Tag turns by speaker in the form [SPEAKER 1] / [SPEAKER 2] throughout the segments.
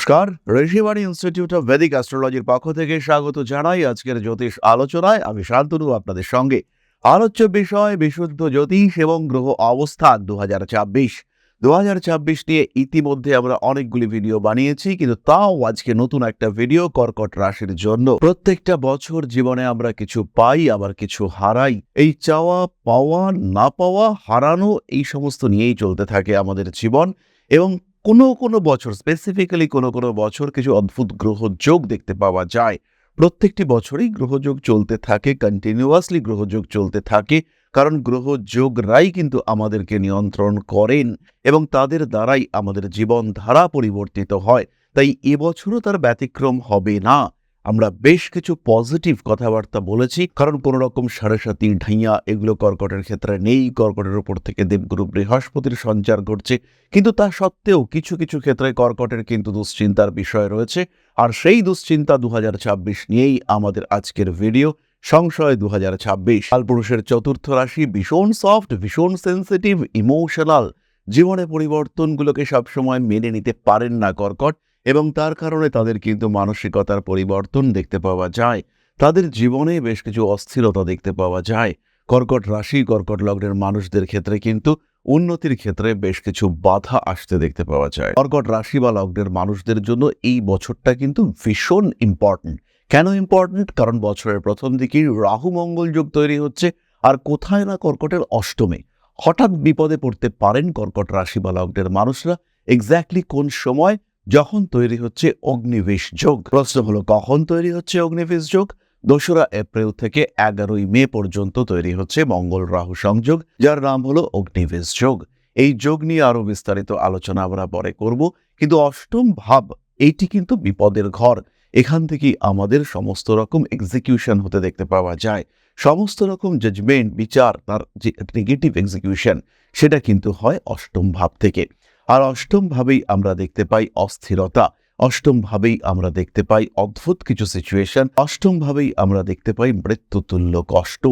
[SPEAKER 1] নমস্কার। Rishibani institute of Vedic অ্যাস্ট্রোলজির পক্ষ থেকে স্বাগত জানাই আজকের জ্যোতিষ আলোচনায়। আমি শান্তনু, আপনাদের সঙ্গে। আলোচ্য বিষয়, বিশুদ্ধ জ্যোতিষ এবং গ্রহ অবস্থান দু হাজার ছাব্বিশ। দু হাজার ছাব্বিশ নিয়ে ইতিমধ্যে আমরা অনেকগুলি ভিডিও বানিয়েছি, কিন্তু তাও আজকে নতুন একটা ভিডিও কর্কট রাশির জন্য। প্রত্যেকটা বছর জীবনে আমরা কিছু পাই, আবার কিছু হারাই। এই চাওয়া, পাওয়া, না পাওয়া, হারানো, এই সমস্ত নিয়েই চলতে থাকে আমাদের জীবন। এবং কোনো কোনো বছর স্পেসিফিক্যালি কোনো কোনো বছর কিছু অদ্ভুত গ্রহযোগ দেখতে পাওয়া যায়। প্রত্যেকটি বছরই গ্রহযোগ চলতে থাকে কন্টিনিউয়াসলি গ্রহযোগ চলতে থাকে, কারণ গ্রহযোগরাই কিন্তু আমাদেরকে নিয়ন্ত্রণ করেন এবং তাদের দ্বারাই আমাদের জীবনধারা পরিবর্তিত হয়। তাই এবছরও তার ব্যতিক্রম হবে না। আমরা বেশ কিছু পজিটিভ কথাবার্তা বলেছি, কারণ কোনো রকম সাড়ে সাতি, ঢাইয়া এগুলো কর্কটের ক্ষেত্রে নেই, কর্কটের উপর থেকে দেবগুরু বৃহস্পতির সঞ্চার ঘটছে। কিন্তু তা সত্ত্বেও কিছু কিছু ক্ষেত্রে কর্কটের কিন্তু দুশ্চিন্তার বিষয় রয়েছে। আর সেই দুশ্চিন্তা দু হাজার ছাব্বিশ নিয়েই আমাদের আজকের ভিডিও সংশয় দু হাজার ছাব্বিশ কালপুরুষের চতুর্থ রাশি, ভীষণ সফট ভীষণ সেন্সিটিভ ইমোশনাল জীবনে পরিবর্তনগুলোকে সবসময় মেনে নিতে পারেন না কর্কট। এবং তার কারণে তাদের কিন্তু মানসিকতার পরিবর্তন দেখতে পাওয়া যায়। তাদের জীবনে বেশ কিছু অস্থিরতা দেখতে পাওয়া যায়। কর্কট রাশি, কর্কট লগ্নের মানুষদের ক্ষেত্রে কিন্তু উন্নতির ক্ষেত্রে বেশ কিছু বাধা আসতে দেখতে পাওয়া যায়। কর্কট রাশি বা লগ্নের মানুষদের জন্য এই বছরটা কিন্তু ভীষণ ইম্পর্ট্যান্ট কেন ইম্পর্ট্যান্ট কারণ বছরের প্রথম দিকেই রাহু মঙ্গল যোগ তৈরি হচ্ছে আর কোথায় না কর্কটের অষ্টমে। হঠাৎ বিপদে পড়তে পারেন কর্কট রাশি বা লগ্নের মানুষরা। এক্স্যাক্টলি কোন সময় যখন তৈরি হচ্ছে অগ্নিবেশ যোগ। প্রশ্ন হলো, কখন তৈরি হচ্ছে অগ্নিবেশ যোগ? দোসরা এপ্রিল থেকে এগারোই মে পর্যন্ত তৈরি হচ্ছে মঙ্গল রাহু সংযোগ, যার নাম হলো অগ্নিবেশ যোগ। এই যোগ নিয়ে আরও বিস্তারিত আলোচনা আমরা পরে করব, কিন্তু অষ্টম ভাব, এইটি কিন্তু বিপদের ঘর। এখান থেকেই আমাদের সমস্ত রকম এক্সিকিউশন হতে দেখতে পাওয়া যায়। সমস্ত রকম জাজমেন্ট বিচার, তার যে নেগেটিভ এক্সিকিউশন সেটা কিন্তু হয় অষ্টম ভাব থেকে। আর অষ্টমভাবেই আমরা দেখতে পাই অস্থিরতা। অষ্টমভাবেই আমরা দেখতে পাই অদ্ভুত কিছু সিচুয়েশন অষ্টমভাবেই আমরা দেখতে পাই মৃত্যুতুল্য কষ্ট।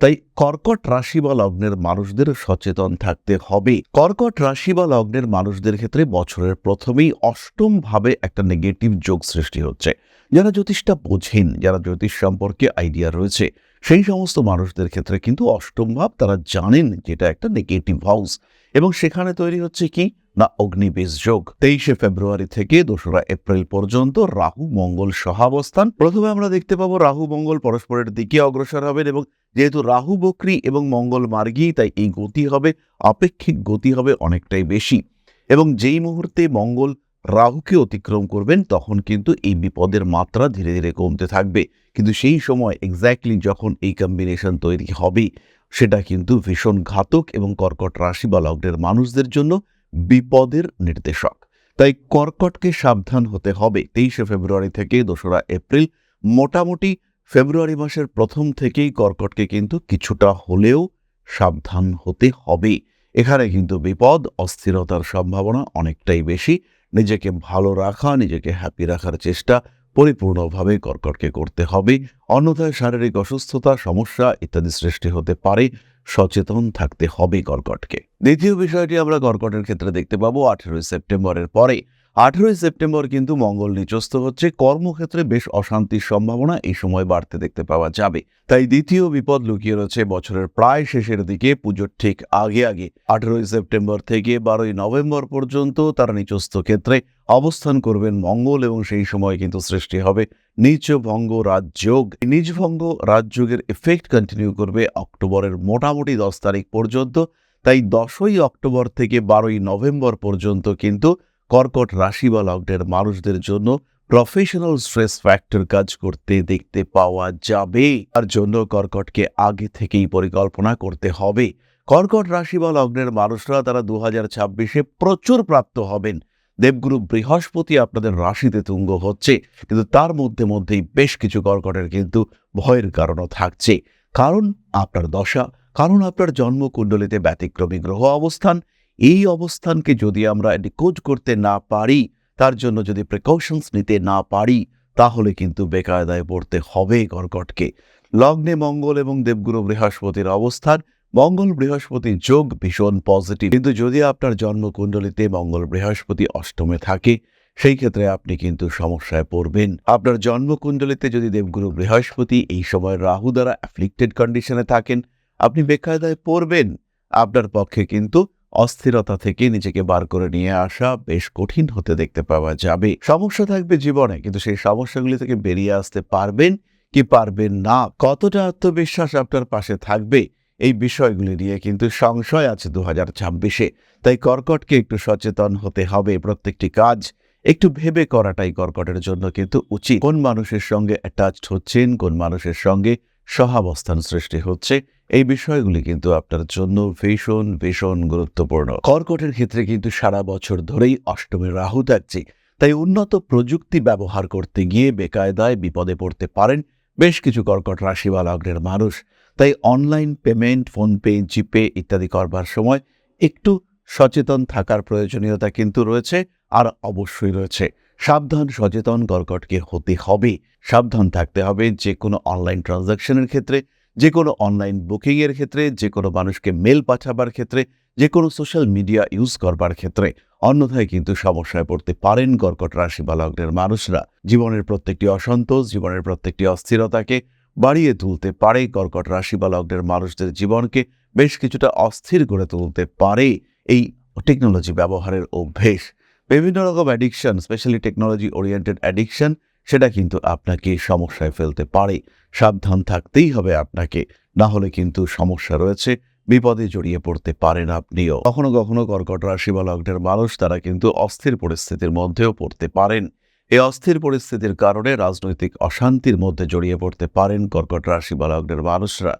[SPEAKER 1] তাই কর্কট রাশি বা লগ্নের মানুষদের সচেতন থাকতে হবে। কর্কট রাশি বা লগ্নের মানুষদের ক্ষেত্রে বছরের প্রথমেই অষ্টম ভাবে একটা নেগেটিভ যোগ সৃষ্টি হচ্ছে। যারা জ্যোতিষটা বোঝেন, যারা জ্যোতিষ সম্পর্কে আইডিয়া রয়েছে সেই সমস্ত মানুষদের ক্ষেত্রে কিন্তু অষ্টম ভাব তারা জানেন যেটা একটা নেগেটিভ হাউস এবং সেখানে তৈরি হচ্ছে কি? না অগ্নিবেশ যোগ। তেইশে ফেব্রুয়ারি থেকে দোসরা এপ্রিল পর্যন্ত রাহু, মঙ্গল সহাবস্থান। প্রথমে আমরা দেখতে পাবো রাহু, মঙ্গল পরস্পরের দিকে অগ্রসর হবেন এবং যেহেতু রাহু বক্রী এবং মঙ্গল মার্গী, তাই এই গতি হবে, আপেক্ষিক গতি হবে অনেকটাই বেশি। এবং যেই মুহূর্তে মঙ্গল রাহুকে অতিক্রম করবেন, তখন কিন্তু এই বিপদের মাত্রা ধীরে ধীরে কমতে থাকবে। কিন্তু সেই সময় এক্স্যাক্টলি যখন এই কম্বিনেশন তৈরি হবে, সেটা কিন্তু ভীষণ ঘাতক এবং কর্কট রাশি বা লগ্নের মানুষদের জন্য বিপদের নির্দেশক। তাই কর্কটকে সাবধান হতে হবে। তেইশে ফেব্রুয়ারি থেকে দোসরা এপ্রিল মোটামুটি ফেব্রুয়ারি মাসের প্রথম থেকেই কর্কটকে কিন্তু কিছুটা হলেও সাবধান হতে হবে। এখানে কিন্তু বিপদ, অস্থিরতার সম্ভাবনা অনেকটাই বেশি। নিজেকে ভালো রাখা, নিজেকে হ্যাপি রাখার চেষ্টা পরিপূর্ণভাবে কর্কটকে করতে হবে। অন্যথায় শারীরিক অসুস্থতা, সমস্যা ইত্যাদি সৃষ্টি হতে পারে। সচেতন থাকতে হবে কর্কটকে। দ্বিতীয় বিষয়টি আমরা কর্কটের ক্ষেত্রে দেখতে পাবো, আঠেরোই সেপ্টেম্বরের পরে আঠেরোই সেপ্টেম্বর কিন্তু মঙ্গল নিচস্থ হচ্ছে। কর্মক্ষেত্রে বেশ অশান্তির সম্ভাবনা এই সময় বাড়তে দেখতে পাওয়া যাবে। তাই দ্বিতীয় বিপদ লুকিয়ে রয়েছে বছরের প্রায় শেষের দিকে, পুজোর ঠিক আগে আগে। আঠেরোই সেপ্টেম্বর থেকে বারোই নভেম্বর পর্যন্ত তার নিচস্থ ক্ষেত্রে অবস্থান করবেন মঙ্গল এবং সেই সময় কিন্তু সৃষ্টি হবে নিচভঙ্গ রাজযোগ। নিজভঙ্গ রাজযোগের এফেক্ট কন্টিনিউ করবে অক্টোবরের মোটামুটি দশ তারিখ পর্যন্ত। তাই দশই অক্টোবর থেকে বারোই নভেম্বর পর্যন্ত কিন্তু কর্কট রাশি বা লগ্নের মানুষদের জন্য প্রফেশনাল স্ট্রেস ফ্যাক্টর কাজ করতে দেখতে পাওয়া যাবে। তার জন্য কর্কটকে আগে থেকেই পরিকল্পনা করতে হবে। কর্কট রাশি বা লগ্নের মানুষরা তারা দু হাজার ছাব্বিশে প্রচুর প্রাপ্ত হবেন। দেবগুরু বৃহস্পতি আপনাদের রাশিতে তুঙ্গ হচ্ছে, কিন্তু তার মধ্যে মধ্যেই বেশ কিছু কর্কটের কিন্তু ভয়ের কারণও থাকছে। কারণ আপনার দশা, কারণ আপনার জন্মকুণ্ডলিতে ব্যতিক্রমী গ্রহ অবস্থান এই অবস্থানকে যদি আমরা ডিকোড করতে না পারি, তার জন্য যদি প্রিকশনস নিতে না পারি, তাহলে কিন্তু বেকায়দায় পড়তে হবে কর্কটকে। লগ্নে মঙ্গল এবং দেবগুরু বৃহস্পতির অবস্থান, মঙ্গল বৃহস্পতি যোগ ভীষণ পজিটিভ কিন্তু যদি আপনার জন্মকুণ্ডলিতে মঙ্গল বৃহস্পতি অষ্টমে থাকে, সেই ক্ষেত্রে আপনি কিন্তু সমস্যায় পড়বেন। আপনার জন্মকুণ্ডলিতে যদি দেবগুরু বৃহস্পতি এই সময় রাহু দ্বারা অ্যাফ্লিক্টেড কন্ডিশনে থাকেন, আপনি বেকায়দায় পড়বেন। আপনার পক্ষে কিন্তু অস্থিরতা থেকে নিজেকে বার করে নিয়ে আসা বেশ কঠিন হতে দেখতে পাওয়া যাবে। সমস্যা থাকবে জীবনে, কিন্তু সেই সমস্যাগুলি থেকে বেরিয়ে আসতে পারবেন কি পারবেন না? কতটা আত্মবিশ্বাস আপনার পাশে থাকবে? এই বিষয়গুলি নিয়ে কিন্তু সংশয় আছে দু হাজার ছাব্বিশে। তাই কর্কটকে একটু সচেতন হতে হবে। প্রত্যেকটি কাজ একটু ভেবে করাটাই কর্কটের জন্য কিন্তু উচিত। কোন মানুষের সঙ্গে অ্যাটাচড হচ্ছেন? কোন মানুষের সঙ্গে সহাবস্থান সৃষ্টি হচ্ছে? এই বিষয়গুলি কিন্তু আপনার জন্য ভীষণ ভীষণ গুরুত্বপূর্ণ। কর্কটের ক্ষেত্রে কিন্তু সারা বছর ধরেই অষ্টমী রাহু থাকছে। তাই উন্নত প্রযুক্তি ব্যবহার করতে গিয়ে বেকায়দায় বিপদে পড়তে পারেন বেশ কিছু কর্কট রাশি বা লগ্নের মানুষ। তাই অনলাইন পেমেন্ট, ফোনপে, জিপে ইত্যাদি করবার সময় একটু সচেতন থাকার প্রয়োজনীয়তা কিন্তু রয়েছে আর অবশ্যই রয়েছে। সাবধান, সচেতন কর্কটকে হতে হবে। সাবধান থাকতে হবে যে কোনো অনলাইন ট্রানজাকশনের ক্ষেত্রে যে কোনো অনলাইন বুকিংয়ের ক্ষেত্রে যে কোনো মানুষকে মেল পাঠাবার ক্ষেত্রে যে কোনো সোশ্যাল মিডিয়া ইউজ করবার ক্ষেত্রে, অন্যথায় কিন্তু সমস্যায় পড়তে পারেন কর্কট রাশি বা লগ্নের মানুষরা। জীবনের প্রত্যেকটি অসন্তোষ, জীবনের প্রত্যেকটি অস্থিরতাকে বাড়িয়ে তুলতে পারে কর্কট রাশি বা লগ্নের মানুষদের জীবনকে বেশ কিছুটা অস্থির করে তুলতে পারে এই টেকনোলজি ব্যবহারের অভ্যেস। বিভিন্ন রকম addiction specially technology oriented addiction সেটা কিন্তু আপনাকে সমস্যায় ফেলতে পারে। সাবধান থাকতেই হবে আপনাকে। না হলে কিন্তু সমস্যা রয়েছে, বিপদে জড়িয়ে পড়তে পারেন আপনিও। কখনো কখনো কর্কট রাশি বা লগ্নের মানুষ তারা কিন্তু অস্থির পরিস্থিতির মধ্যেও পড়তে পারেন। এই অস্থির পরিস্থিতির কারণে রাজনৈতিক অশান্তির মধ্যে জড়িয়ে পড়তে পারেন কর্কট রাশি বা লগ্নের মানুষরা।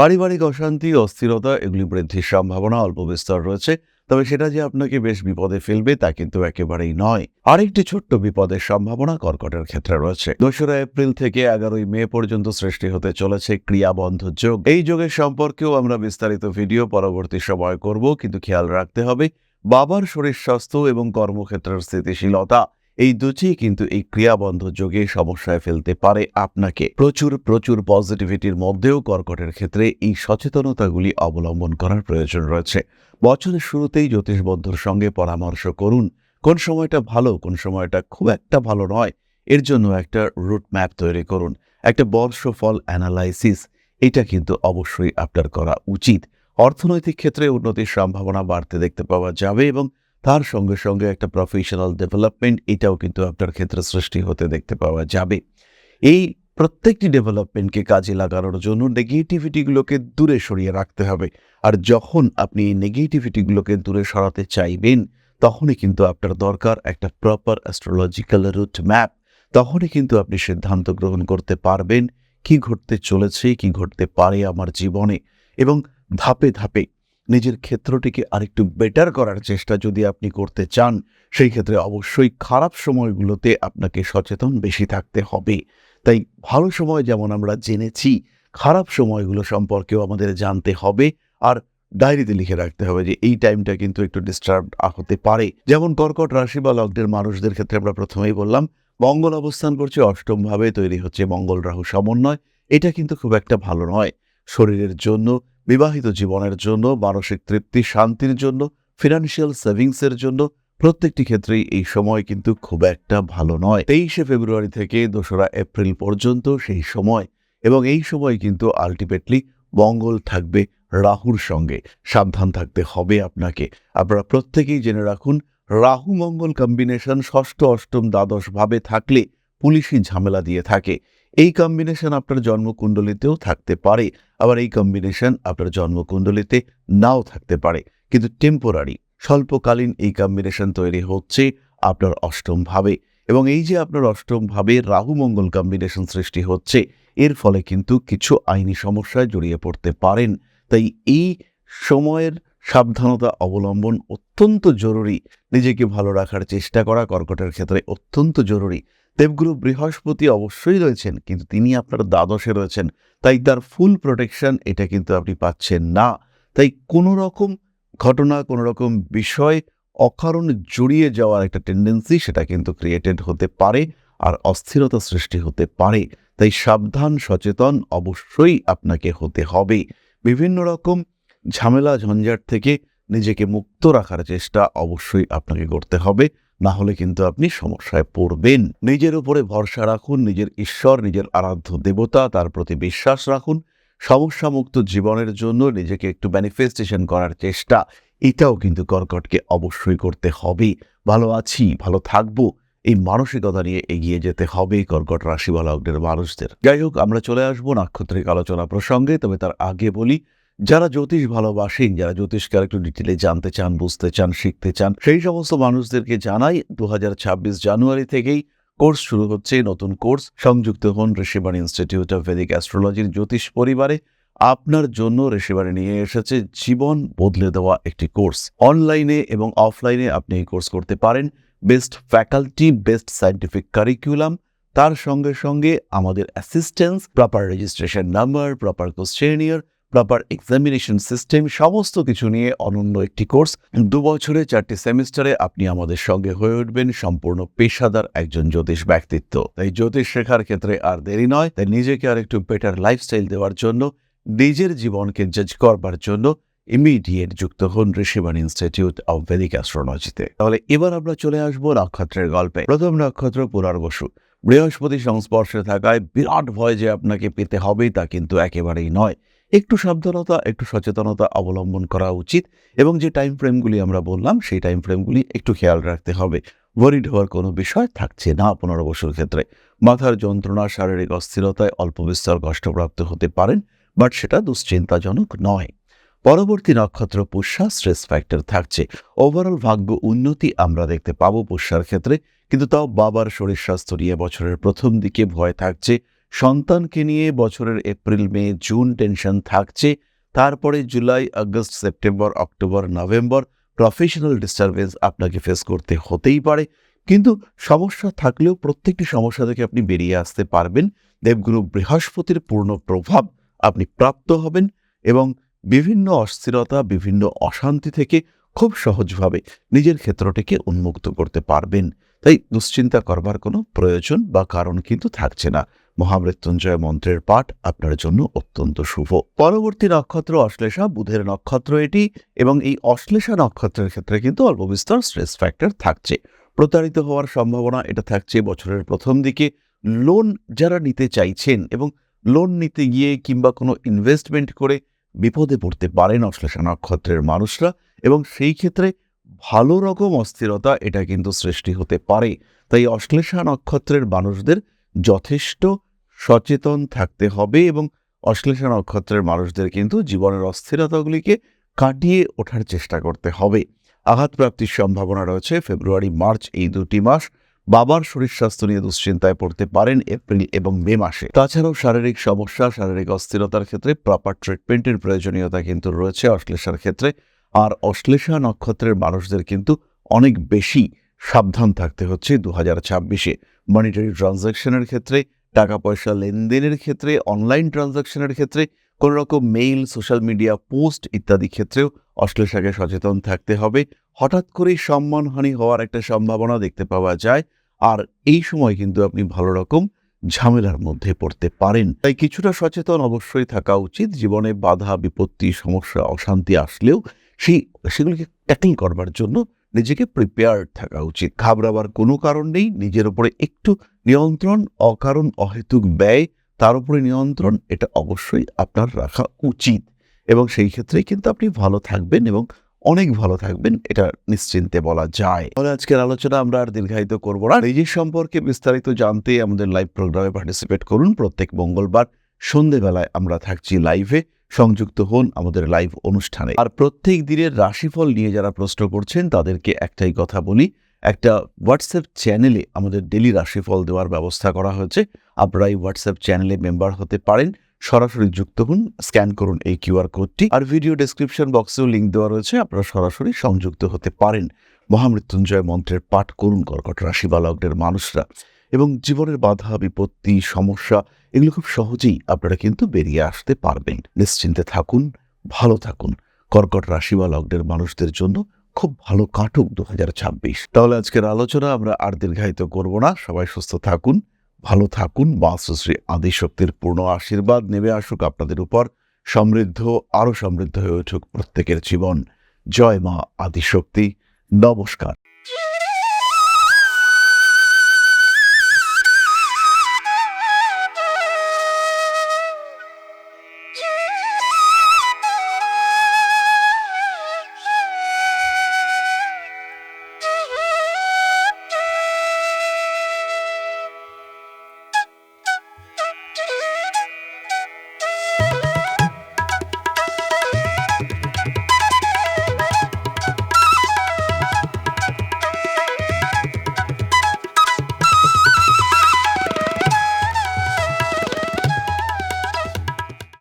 [SPEAKER 1] পারিবারিক অশান্তি, অস্থিরতা, এগুলি বৃদ্ধির সম্ভাবনা অল্প বিস্তর রয়েছে। তবে সেটা যে আপনাকে বেশ বিপদে ফেলবে তা কিন্তু একেবারেই নয়। আরেকটি ছোট্ট বিপদের সম্ভাবনা কর্কটের ক্ষেত্রে রয়েছে। দোসরা এপ্রিল থেকে এগারোই মে পর্যন্ত সৃষ্টি হতে চলেছে ক্রিয়াবন্ধ যোগ। এই যোগের সম্পর্কেও আমরা বিস্তারিত ভিডিও পরবর্তী সময় করব, কিন্তু খেয়াল রাখতে হবে, বাবার শরীর স্বাস্থ্য এবং কর্মক্ষেত্রের স্থিতিশীলতা। এই দুটি কিন্তু এই ক্রিয়াবন্ধ যোগে সমস্যায় ফেলতে পারে আপনাকে। প্রচুর প্রচুর পজিটিভিটির মধ্যেও কর্কটের ক্ষেত্রে এই সচেতনতাগুলি অবলম্বন করার প্রয়োজন রয়েছে। বছরের শুরুতেই জ্যোতিষ বন্ধুর সঙ্গে পরামর্শ করুন, কোন সময়টা ভালো, কোন সময়টা খুব একটা ভালো নয়, এর জন্য একটা রুট ম্যাপ তৈরি করুন, একটা বর্ষফল অ্যানালাইসিস এটা কিন্তু অবশ্যই আপনার করা উচিত। অর্থনৈতিক ক্ষেত্রে উন্নতির সম্ভাবনা বাড়তে দেখতে পাওয়া যাবে এবং তার সঙ্গে সঙ্গে একটা প্রফেশনাল ডেভেলপমেন্ট এটাও কিন্তু আপনার ক্ষেত্রে সৃষ্টি হতে দেখতে পাওয়া যাবে। এই প্রত্যেকটি ডেভেলপমেন্টকে কাজে লাগানোর জন্য নেগেটিভিটিগুলোকে দূরে সরিয়ে রাখতে হবে। আর যখন আপনি এই নেগেটিভিটিগুলোকে দূরে সরাতে চাইবেন, তখনই কিন্তু আপনার দরকার একটা প্রপার অ্যাস্ট্রোলজিক্যাল রুট ম্যাপ তখনই কিন্তু আপনি সিদ্ধান্ত গ্রহণ করতে পারবেন, কি ঘটতে চলেছে, কি ঘটতে পারে আমার জীবনে। এবং ধাপে ধাপে নিজের ক্ষেত্রটিকে আরেকটু বেটার করার চেষ্টা যদি আপনি করতে চান, সেই ক্ষেত্রে অবশ্যই খারাপ সময়গুলোতে আপনাকে সচেতন বেশি থাকতে হবে। তাই ভালো সময় যেমন আমরা জেনেছি, খারাপ সময়গুলো সম্পর্কেও আমাদের জানতে হবে আর ডায়েরিতে লিখে রাখতে হবে যে এই টাইমটা কিন্তু একটু ডিস্টার্ব হতে পারে। যেমন কর্কট রাশি বা লগ্নের মানুষদের ক্ষেত্রে আমরা প্রথমেই বললাম, মঙ্গল অবস্থান করছে, অষ্টমভাবে তৈরি হচ্ছে মঙ্গল রাহু সমন্বয়। এটা কিন্তু খুব একটা ভালো নয়। শরীরের জন্য বিবাহিত জীবনের জন্য, মানসিক তৃপ্তি, শান্তির জন্য ফিনান্সিয়াল সেভিংসের জন্য প্রত্যেকটি ক্ষেত্রেই এই সময় কিন্তু খুব একটা ভালো নয়। তেইশে ফেব্রুয়ারি থেকে দোসরা এপ্রিল পর্যন্ত সেই সময় এবং এই সময় কিন্তু আলটিমেটলি মঙ্গল থাকবে রাহুর সঙ্গে। সাবধান থাকতে হবে আপনাকে। আপনারা প্রত্যেকেই জেনে রাখুন রাহু মঙ্গল কম্বিনেশন ষষ্ঠ, অষ্টম, দ্বাদশ ভাবে থাকলে পুলিশি ঝামেলা দিয়ে থাকে। এই কম্বিনেশন আপনার জন্মকুণ্ডলিতেও থাকতে পারে। আবার এই কম্বিনেশন আপনার জন্মকুণ্ডলিতে নাও থাকতে পারে। কিন্তু টেম্পোরারি স্বল্পকালীন এই কম্বিনেশন তৈরি হচ্ছে আপনার অষ্টম ভাবে। এবং এই যে আপনার অষ্টম ভাবে রাহু মঙ্গল কম্বিনেশন সৃষ্টি হচ্ছে, এর ফলে কিন্তু কিছু আইনি সমস্যায় জড়িয়ে পড়তে পারেন। তাই এই সময়ের সাবধানতা অবলম্বন অত্যন্ত জরুরি। নিজেকে ভালো রাখার চেষ্টা করা কর্কটের ক্ষেত্রে অত্যন্ত জরুরি। দেবগুরু বৃহস্পতি অবশ্যই রয়েছেন, কিন্তু তিনি আপনার দ্বাদশে রয়েছেন। তাই তার ফুল প্রোটেকশন এটা কিন্তু আপনি পাচ্ছেন না। তাই কোনো রকম ঘটনা কোনো রকম বিষয় অকারণ জড়িয়ে যাওয়ার একটা টেন্ডেন্সি সেটা কিন্তু ক্রিয়েটেড হতে পারে আর অস্থিরতা সৃষ্টি হতে পারে। তাই সাবধান, সচেতন অবশ্যই আপনাকে হতে হবে। বিভিন্ন রকম ঝামেলা, ঝঞ্ঝাট থেকে নিজেকে মুক্ত রাখার চেষ্টা অবশ্যই আপনাকে করতে হবে। না হলে কিন্তু আপনি সমস্যায় পড়বেন। নিজের উপরে ভরসা রাখুন, নিজের ঈশ্বর, নিজের আরাধ্য দেবতা, তার প্রতি বিশ্বাস রাখুন। সমস্যামুক্ত জীবনের জন্য নিজেকে একটু ম্যানিফেস্টেশন করার চেষ্টা, এটাও কিন্তু কর্কটকে অবশ্যই করতে হবে। ভালো আছি, ভালো থাকব, এই মানসিকতা নিয়ে এগিয়ে যেতে হবে কর্কট রাশি বা লগ্নের মানুষদের। যাই হোক, আমরা চলে আসব নাক্ষত্রিক আলোচনা প্রসঙ্গে, তবে তার আগে বলি যারা জ্যোতিষ ভালোবাসেন, যারা জ্যোতিষকে একটু ডিটেলে জানতে চান, বুঝতে চান, শিখতে চান, সেই সমস্ত মানুষদেরকে জানাই দুহাজার ছাব্বিশ জানুয়ারি থেকেই কোর্স শুরু হচ্ছে, নতুন কোর্স। সংযুক্ত হন ঋষিবাণী ইনস্টিটিউট অফ ভেদিক অ্যাস্ট্রোলজির জ্যোতিষ পরিবারে। আপনার জন্য ঋষিবাণী নিয়ে এসেছে জীবন বদলে দেওয়া একটি কোর্স। অনলাইনে এবং অফলাইনে আপনি এই কোর্স করতে পারেন। Best faculty, best scientific curriculum. তার সঙ্গে সঙ্গে আমাদের assistance proper registration number proper questionnaire proper examination system সমস্ত কিছু নিয়ে অনন্য একটি কোর্স দু বছরে চারটি সেমিস্টারে আপনি আমাদের সঙ্গে হয়ে উঠবেন, সম্পূর্ণ পেশাদার একজন জ্যোতিষ ব্যক্তিত্ব। তাই জ্যোতিষ শেখার ক্ষেত্রে আর দেরি নয়, তাই নিজেকে আর একটু বেটার লাইফস্টাইল দেওয়ার জন্য, নিজের জীবনকে জাজ করবার জন্য ইমিডিয়েট যুক্ত হন ঋষিবাণী ইনস্টিটিউট অব ভেদিক অ্যাস্ট্রোলজিতে তাহলে এবার আমরা চলে আসব নক্ষত্রের গল্পে। প্রথম নক্ষত্র পুনর্বসু বৃহস্পতি সংস্পর্শে থাকায় বিরাট ভয় যে আপনাকে পেতে হবে তা কিন্তু একেবারেই নয়। একটু সাবধানতা, একটু সচেতনতা অবলম্বন করা উচিত এবং যে টাইম ফ্রেমগুলি আমরা বললাম, সেই টাইম ফ্রেমগুলি একটু খেয়াল রাখতে হবে। ওয়ারিড হওয়ার কোনো বিষয় থাকছে না পুনর্বসুর ক্ষেত্রে। মাথার যন্ত্রণা, শারীরিক অস্থিরতায় অল্প বিস্তর কষ্টপ্রাপ্ত হতে পারেন বাট সেটা দুশ্চিন্তাজনক নয়। পরবর্তী নক্ষত্র পুষ্যা স্ট্রেস ফ্যাক্টর থাকছে। ওভারঅল ভাগ্য উন্নতি আমরা দেখতে পাবো পুষ্যার ক্ষেত্রে, কিন্তু তাও বাবার শরীর স্বাস্থ্য নিয়ে বছরের প্রথম দিকে ভয় থাকছে। সন্তানকে নিয়ে বছরের এপ্রিল, মে, জুন টেনশন থাকছে। তারপরে July, August, September, October, November professional disturbance আপনাকে ফেস করতে হতেই পারে। কিন্তু সমস্যা থাকলেও প্রত্যেকটি সমস্যা থেকে আপনি বেরিয়ে আসতে পারবেন। দেবগুরু বৃহস্পতির পূর্ণ প্রভাব আপনি প্রাপ্ত হবেন এবং বিভিন্ন অস্থিরতা, বিভিন্ন অশান্তি থেকে খুব সহজভাবে নিজের ক্ষেত্রটিকে উন্মুক্ত করতে পারবেন। তাই দুশ্চিন্তা করবার কোনো প্রয়োজন বা কারণ কিন্তু থাকছে না। মহামৃত্যুঞ্জয় মন্ত্রের পাঠ আপনার জন্য অত্যন্ত শুভ। পরবর্তী নক্ষত্র অশ্লেষা, বুধের নক্ষত্র এটি, এবং এই অশ্লেষা নক্ষত্রের ক্ষেত্রে কিন্তু অল্প বিস্তর স্ট্রেস ফ্যাক্টর থাকছে। প্রতারিত হওয়ার সম্ভাবনা এটা থাকছে বছরের প্রথম দিকে। লোন যারা নিতে চাইছেন এবং লোন নিতে গিয়ে কিংবা কোনো ইনভেস্টমেন্ট করে বিপদে পড়তে পারেন অশ্লেষা নক্ষত্রের মানুষরা, এবং সেই ক্ষেত্রে ভালো রকম অস্থিরতা এটা কিন্তু সৃষ্টি হতে পারে। তাই অশ্লেষা নক্ষত্রের মানুষদের যথেষ্ট সচেতন থাকতে হবে এবং অশ্লেষা নক্ষত্রের মানুষদের কিন্তু জীবনের অস্থিরতাগুলিকে কাটিয়ে ওঠার চেষ্টা করতে হবে। আঘাতপ্রাপ্তির সম্ভাবনা রয়েছে। ফেব্রুয়ারি, মার্চ এই দুটি মাস বাবার শরীর স্বাস্থ্য নিয়ে দুশ্চিন্তায় পড়তে পারেন এপ্রিল এবং মে মাসে। তাছাড়াও শারীরিক সমস্যা, শারীরিক অস্থিরতার ক্ষেত্রে প্রপার ট্রিটমেন্টের প্রয়োজনীয়তা কিন্তু রয়েছে অশ্লেষার ক্ষেত্রে। আর অশ্লেষা নক্ষত্রের মানুষদের কিন্তু অনেক বেশি সাবধান থাকতে হচ্ছে দু হাজার ছাব্বিশে মনিটারি ট্রানজ্যাকশনের ক্ষেত্রে টাকা পয়সা লেনদেনের ক্ষেত্রে অনলাইন ট্রানজ্যাকশনের ক্ষেত্রে কোনো রকম মেইল সোশ্যাল মিডিয়া পোস্ট ইত্যাদি ক্ষেত্রেও অশ্লেষাকে সচেতন থাকতে হবে। হঠাৎ করেই সম্মানহানি হওয়ার একটা সম্ভাবনা দেখতে পাওয়া যায়। আর এই সময় কিন্তু আপনি ভালো রকম ঝামেলার মধ্যে পড়তে পারেন। তাই কিছুটা সচেতন অবশ্যই থাকা উচিত। জীবনে বাধা, বিপত্তি, সমস্যা, অশান্তি আসলেও সেই, সেগুলিকে ট্যাকল করবার জন্য নিজেকে প্রিপেয়ার্ড থাকা উচিত। ঘাবড়াবার কোনো কারণ নেই, নিজের উপরে একটু নিয়ন্ত্রণ, অকারণ, অহেতুক ব্যয়, তার উপরে নিয়ন্ত্রণ, এটা অবশ্যই আপনার রাখা উচিত। এবং সেই ক্ষেত্রেই কিন্তু আপনি ভালো থাকবেন এবং অনেক ভালো থাকবেন, এটা নিশ্চিন্তে বলা যায়। তাহলে আজকের আলোচনা আমরা আর দীর্ঘায়িত করব না। নিজের সম্পর্কে বিস্তারিত জানতে আমাদের লাইভ প্রোগ্রামে পার্টিসিপেট করুন। প্রত্যেক মঙ্গলবার সন্ধেবেলায় আমরা থাকছি লাইভে সংযুক্ত হন আমাদের লাইভ অনুষ্ঠানে। আর প্রত্যেক দিনের রাশিফল নিয়ে যারা প্রশ্ন করছেন, তাদেরকে একটাই কথা বলি। একটা হোয়াটসঅ্যাপ চ্যানেলে আমাদের ডেলি রাশিফল দেওয়ার ব্যবস্থা করা হয়েছে। আপনারা এই হোয়াটসঅ্যাপ চ্যানেলে মেম্বার হতে পারেন। সরাসরি যুক্ত হন স্ক্যান করুন এই কিউআর কোডটি আর ভিডিও ডেসক্রিপশন বক্সেও লিঙ্ক দেওয়া রয়েছে, আপনারা সরাসরি সংযুক্ত হতে পারেন। মহামৃত্যুঞ্জয় মন্ত্রের পাঠ করুন, কর্কট রাশি মানুষরা। এবং জীবনের বাধা, বিপত্তি, সমস্যা, এগুলো খুব সহজেই আপনারা কিন্তু বেরিয়ে আসতে পারবেন। নিশ্চিন্তে থাকুন, ভালো থাকুন। কর্কট রাশি বা লগ্নের মানুষদের জন্য খুব ভালো কাটুক দু হাজার ছাব্বিশ। তাহলে আজকের আলোচনা আমরা আর দীর্ঘায়িত করব না। সবাই সুস্থ থাকুন, ভালো থাকুন। বাস্তুশ্রী আদিশক্তির পূর্ণ আশীর্বাদ নেমে আসুক আপনাদের উপর। সমৃদ্ধ, আরও সমৃদ্ধ হয়ে উঠুক প্রত্যেকের জীবন। জয় মা আদিশক্তি। নমস্কার।